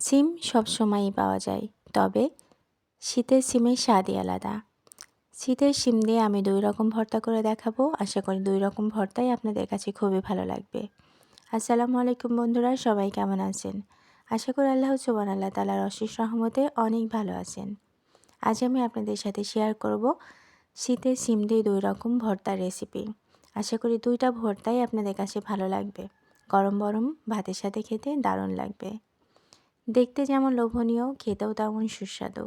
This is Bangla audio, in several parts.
সিম সবসময়ই পাওয়া যায়, তবে শীতের সিমের স্বাদই আলাদা। শীতের সিম দিয়ে আমি দুই রকম ভর্তা করে দেখাবো। আশা করি দুই রকম ভর্তাই আপনাদের কাছে খুবই ভালো লাগবে। আসসালামু আলাইকুম বন্ধুরা, সবাই কেমন আছেন? আশা করি আল্লাহ সুবান আল্লাহ তালার অশেষ রহমতে অনেক ভালো আছেন। আজ আমি আপনাদের সাথে শেয়ার করব শীতের সিম দিয়ে দুই রকম ভর্তার রেসিপি আশা করি দুইটা ভর্তাই আপনাদের কাছে ভালো লাগবে। গরম গরম ভাতের সাথে খেতে দারুণ লাগবে। দেখতে যেমন লোভনীয়, খেতেও তেমন সুস্বাদু।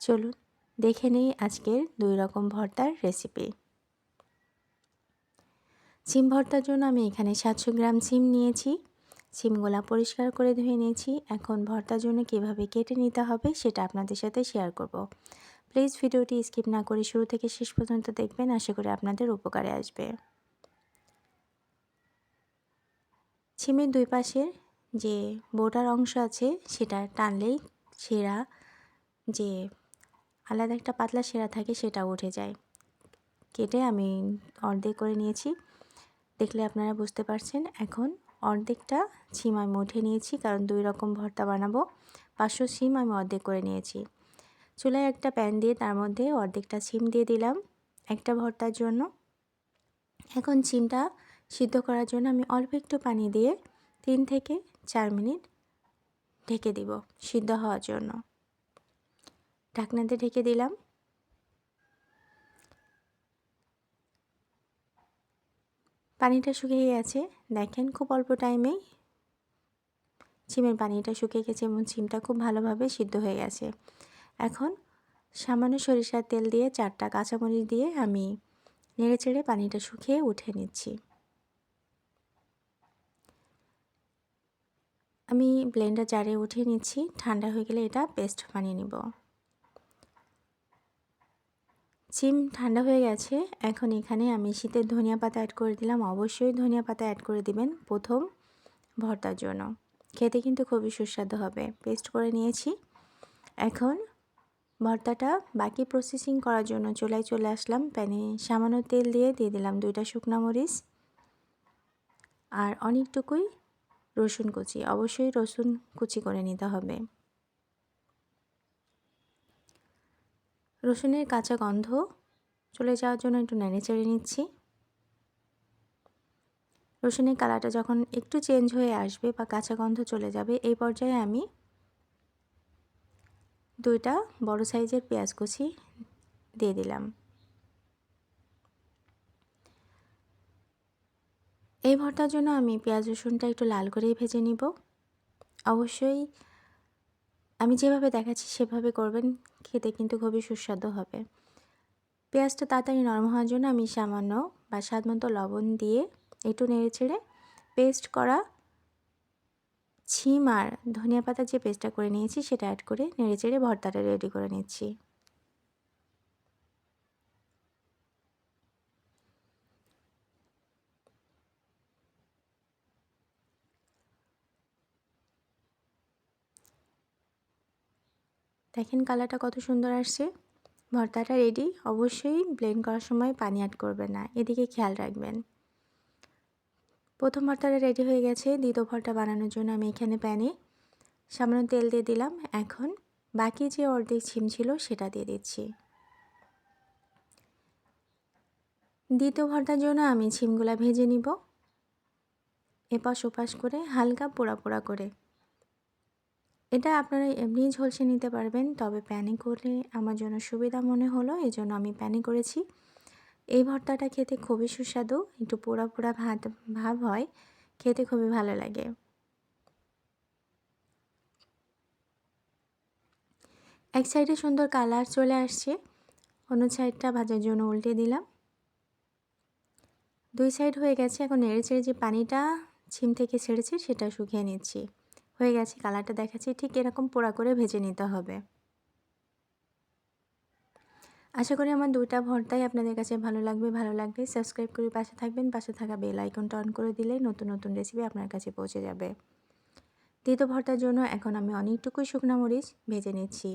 চলুন, দেখে নিই আজকের দুই রকম ভর্তার রেসিপি সিম ভর্তার জন্য আমি এখানে সাতশো গ্রাম সিম নিয়েছি। সিমগুলা পরিষ্কার করে ধুয়ে নিয়েছি। এখন ভর্তার জন্য কীভাবে কেটে নিতে হবে সেটা আপনাদের সাথে শেয়ার করব। প্লিজ ভিডিওটি স্কিপ না করে শুরু থেকে শেষ পর্যন্ত দেখবেন, আশা করি আপনাদের উপকারে আসবে। সিমের দুই পাশের যে বোটার অংশ আছে সেটা টানলেই সেরা, যে আলাদা একটা পাতলা সেরা থাকে সেটা উঠে যায়। কেটে আমি অর্ধেক করে নিয়েছি। দেখলে আপনারা বুঝতে পারছেন, এখন অর্ধেকটা সিম আমি উঠে নিয়েছি, কারণ দুই রকম ভর্তা বানাবো। পাঁচশো সিম আমি অর্ধেক করে নিয়েছি। চুলায় একটা প্যান দিয়ে তার মধ্যে অর্ধেকটা সিম দিয়ে দিলাম একটা ভর্তার জন্য। এখন সিমটা সিদ্ধ করার জন্য আমি অল্প একটু পানি দিয়ে তিন থেকে চার মিনিট ঢেকে দিব সিদ্ধ হওয়ার জন্য। ঢাকনাতে ঢেকে দিলাম। পানিটা শুকিয়ে গেছে। দেখেন খুব অল্প টাইমেই চিমের পানিটা শুকিয়ে গেছে এবং চিমটা খুব ভালোভাবে সিদ্ধ হয়ে গেছে। এখন সামান্য সরিষার তেল দিয়ে চারটা কাঁচামরিচ দিয়ে আমি নেড়ে চেড়ে পানিটা শুকিয়ে উঠে নিচ্ছি। আমি ব্লেন্ডার জারে উঠিয়ে নিচ্ছি, ঠান্ডা হয়ে গেলে এটা পেস্ট বানিয়ে নিব। চিম ঠান্ডা হয়ে গেছে, এখন এখানে আমি শীতের ধনিয়া পাতা অ্যাড করে দিলাম। অবশ্যই ধনিয়া পাতা অ্যাড করে দিবেন প্রথম ভর্তার জন্য। খেতে কিন্তু খুবই সুস্বাদু হবে। পেস্ট করে নিয়েছি। এখন ভর্তাটা বাকি প্রসেসিং করার জন্য চুলায় চলে আসলাম। প্যানে সামান্য তেল দিয়ে দিয়ে দিলাম দুইটা শুকনো মরিচ। আর অনেকটুকুই রসুন কুচি। অবশ্যই রসুন কুচি করে নিতে হবে। রসুনের কাঁচা গন্ধ চলে যাওয়ার জন্য একটু নেড়ে চেড়ে নিচ্ছি। রসুনের কালারটা যখন একটু চেঞ্জ হয়ে আসবে বা কাঁচা গন্ধ চলে যাবে, এই পর্যায়ে আমি দুইটা বড় সাইজের পেঁয়াজ কুচি দিয়ে দিলাম। এই ভর্তার জন্য আমি পেঁয়াজ রসুনটা একটু লাল করেই ভেজে নিব। অবশ্যই আমি যেভাবে দেখাচ্ছি সেভাবে করবেন, খেতে কিন্তু খুবই সুস্বাদু হবে। পেঁয়াজটা তাড়াতাড়ি নরম হওয়ার জন্য আমি সামান্য বা স্বাদ মতো লবণ দিয়ে একটু নেড়ে ছেড়ে পেস্ট করা ছিম আর ধনিয়া পাতা যে পেস্টটা করে নিয়েছি সেটা অ্যাড করে নেড়ে চেড়ে ভর্তাটা রেডি করে নিচ্ছি। দেখেন কালারটা কত সুন্দর আসছে। ভর্তাটা রেডি অবশ্যই ব্লেন্ড করার সময় পানি অ্যাড করবেন না, এদিকে খেয়াল রাখবেন। প্রথম ভর্তাটা রেডি হয়ে গেছে, দ্বিতীয় ভর্তা বানানোর জন্য আমি এখানে প্যানে সামান্য তেল দিয়ে দিলাম। এখন বাকি যে অর্ধেক ছিম ছিল সেটা দিয়ে দিচ্ছি। দ্বিতীয় ভর্তার জন্য আমি ছিমগুলা ভেজে নিব। এপাশ ওপাশ করে হালকা পোড়া পোড়া করে। এটা আপনারা এমনি ঝলসে নিতে পারবেন। তবে প্যানে করলে আমার জন্য সুবিধা মনে হলো এই জন্য আমি প্যানে করেছি। এই ভর্তাটা খেতে খুবই সুস্বাদু, একটু পোড়া পোড়া ভাত, ভাব হয়, খেতে খুবই ভালো লাগে। এক সাইডে সুন্দর কালার চলে আসছে, অন্য সাইডটা ভাজার জন্য উল্টে দিলাম। দুই সাইড হয়ে গেছে, এখন নেড়ে চেড়ে যে পানিটা ছিম থেকে ছেড়েছে, সেটা শুকিয়ে নিচ্ছি। হয়ে গেছে, কালারটা দেখাচ্ছি, ঠিক এরকম পোড়া করে ভেজে নিতে হবে। আশা করি আমার দুইটা ভর্তাই আপনাদের কাছে ভালো লাগবে ভালো লাগবে সাবস্ক্রাইব করে পাশে থাকবেন, পাশে থাকা বেল আইকনটা অন করে দিলে নতুন নতুন রেসিপি আপনার কাছে পৌঁছে যাবে। দ্বিতীয় ভর্তার জন্য এখন আমি অনেকটুকুই শুকনো মরিচ ভেজে নিচ্ছি।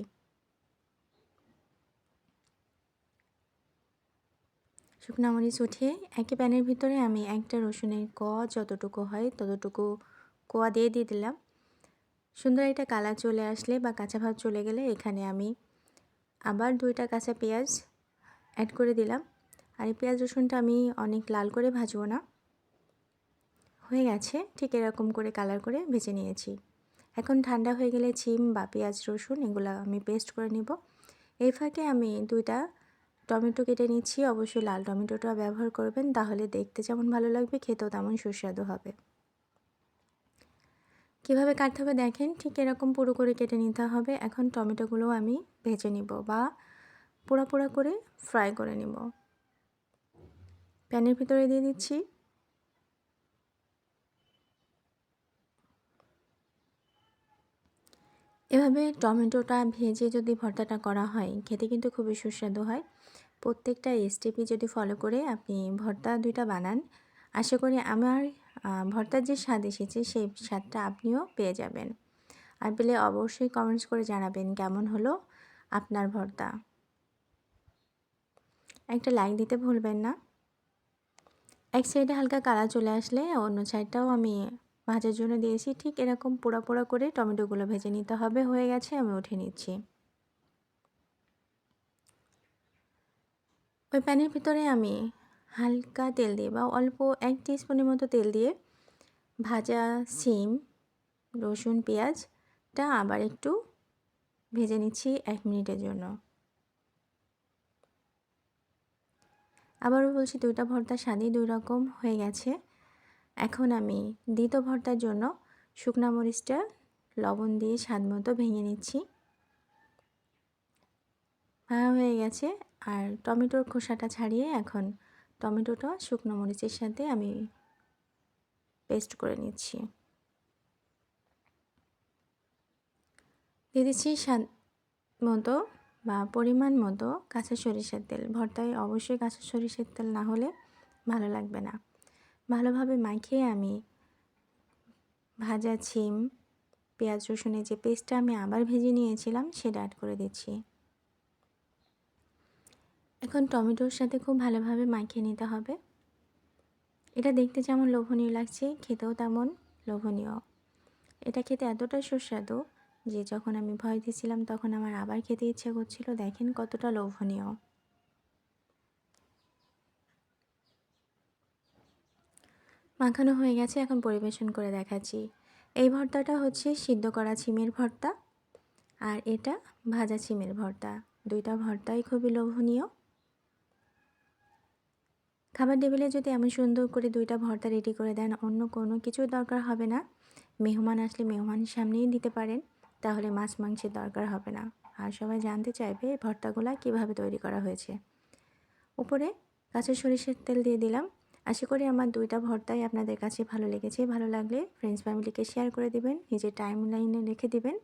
শুকনো মরিচ উঠিয়ে একই প্যানের ভিতরে আমি একটা রসুনের ক যতটুকু হয় ততটুকু কোয়া দিয়ে দিয়ে দিলাম। সুন্দর একটা কালার চলে আসলে বা কাঁচা ভাব চলে গেলে এখানে আমি আবার দুইটা কাঁচা পেঁয়াজ অ্যাড করে দিলাম। আর এই পেঁয়াজ রসুনটা আমি অনেক লাল করে ভাজবো না। হয়ে গেছে, ঠিক এরকম করে কালার করে ভেজে নিয়েছি। এখন ঠান্ডা হয়ে গেলে চিম বা পেঁয়াজ রসুন এগুলো আমি পেস্ট করে নিব। এই ফাঁকে আমি দুইটা টমেটো কেটে নিচ্ছি। অবশ্যই লাল টমেটোটা ব্যবহার করবেন, তাহলে দেখতে যেমন ভালো লাগবে, খেতেও তেমন সুস্বাদু হবে। কীভাবে কাটতে হবে দেখেন, ঠিক এরকম পুরো করে কেটে নিতে হবে। এখন টমেটোগুলো আমি ভেজে নিব বা পোড়া পোড়া করে ফ্রাই করে নিব। প্যানের ভিতরে দিয়ে দিচ্ছি। এভাবে টমেটোটা ভেজে যদি ভর্তাটা করা হয়, খেতে কিন্তু খুবই সুস্বাদু হয়। প্রত্যেকটা রেসিপি যদি ফলো করে আপনি ভর্তা দুইটা বানান, আশা করি আমার ভর্তার যে স্বাদ এসেছে, সেই স্বাদটা আপনিও পেয়ে যাবেন। আর পেলে অবশ্যই কমেন্টস করে জানাবেন কেমন হলো আপনার ভর্তা। একটা লাইক দিতে ভুলবেন না। এক সাইডে হালকা কালার চলে আসলে অন্য সাইডটাও আমি ভাজার জন্য দিয়েছি। ঠিক এরকম পোড়া পোড়া করে টমেটোগুলো ভেজে নিতে হবে, হয়ে গেছে, আমি উঠে নিচ্ছি। ওই প্যানের ভিতরে আমি হালকা তেল দিয়ে বা অল্প এক স্পুনের মতো তেল দিয়ে ভাজা সিম, রসুন, পেঁয়াজটা আবার একটু ভেজে নিচ্ছি এক মিনিটের জন্য। আবারও বলছি দুইটা ভর্তা স্বাদই দুই রকম হয়ে গেছে। এখন আমি দ্বিতীয় ভর্তার জন্য শুকনা মরিচটা লবণ দিয়ে স্বাদ মতো ভেঙে নিচ্ছি। ভাঙা হয়ে গেছে আর টমেটোর খোসাটা ছাড়িয়ে এখন টমেটোটা শুকনো মরিচের সাথে আমি পেস্ট করে নিচ্ছি। দিয়ে দিচ্ছি স্বাদ মতো বা পরিমাণ মতো কাঁচা সরিষার তেল। ভর্তায় অবশ্যই কাঁচা সরিষার তেল না হলে ভালো লাগবে না। ভালোভাবে মাখিয়ে আমি ভাজা, ছিম, পেঁয়াজ, রসুনের যে পেস্টটা আমি আবার ভেজে নিয়েছিলাম সেটা অ্যাড করে দিচ্ছি। এখন টমেটোর সাথে খুব ভালোভাবে মাখিয়ে নিতে হবে। এটা দেখতে যেমন লোভনীয় লাগছে, খেতেও তেমন লোভনীয়। এটা খেতে এতটা সুস্বাদু যে যখন আমি ভয় দিয়েছিলাম তখন আমার আবার খেতে ইচ্ছে করছিল। দেখেন কতটা লোভনীয়। মাখানো হয়ে গেছে, এখন পরিবেশন করে দেখাচ্ছি। এই ভর্তাটা হচ্ছে সিদ্ধ করা ছিমের ভর্তা আর এটা ভাজা ছিমের ভর্তা। দুইটা ভর্তাই খুবই লোভনীয়। খাবার টেবিলে যদি এমন সুন্দর করে দুইটা ভর্তা রেডি করে দেন, অন্য কোনো কিছুর দরকার হবে না। মেহমান আসলে মেহমানের সামনেই দিতে পারেন, তাহলে মাছ মাংসের দরকার হবে না। আর সবাই জানতে চাইবে ভর্তাগুলা কীভাবে তৈরি করা হয়েছে। উপরে কাঁচা সরিষার তেল দিয়ে দিলাম। আশা করি আমার দুইটা ভর্তাই আপনাদের কাছে ভালো লেগেছে। ভালো লাগলে ফ্রেন্ডস ফ্যামিলিকে শেয়ার করে দিবেন, নিজের টাইম লাইনে রেখে দিবেন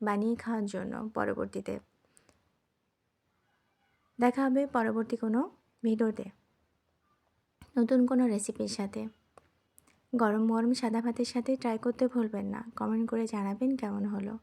বানিয়ে খাওয়ার জন্য পরবর্তীতে। দেখা হবে পরবর্তী কোনো ভিডিওতে নতুন কোনো রেসিপির সাথে। গরম গরম সাদা ভাতের সাথে ট্রাই করতে ভুলবেন না। কমেন্ট করে জানাবেন কেমন হলো।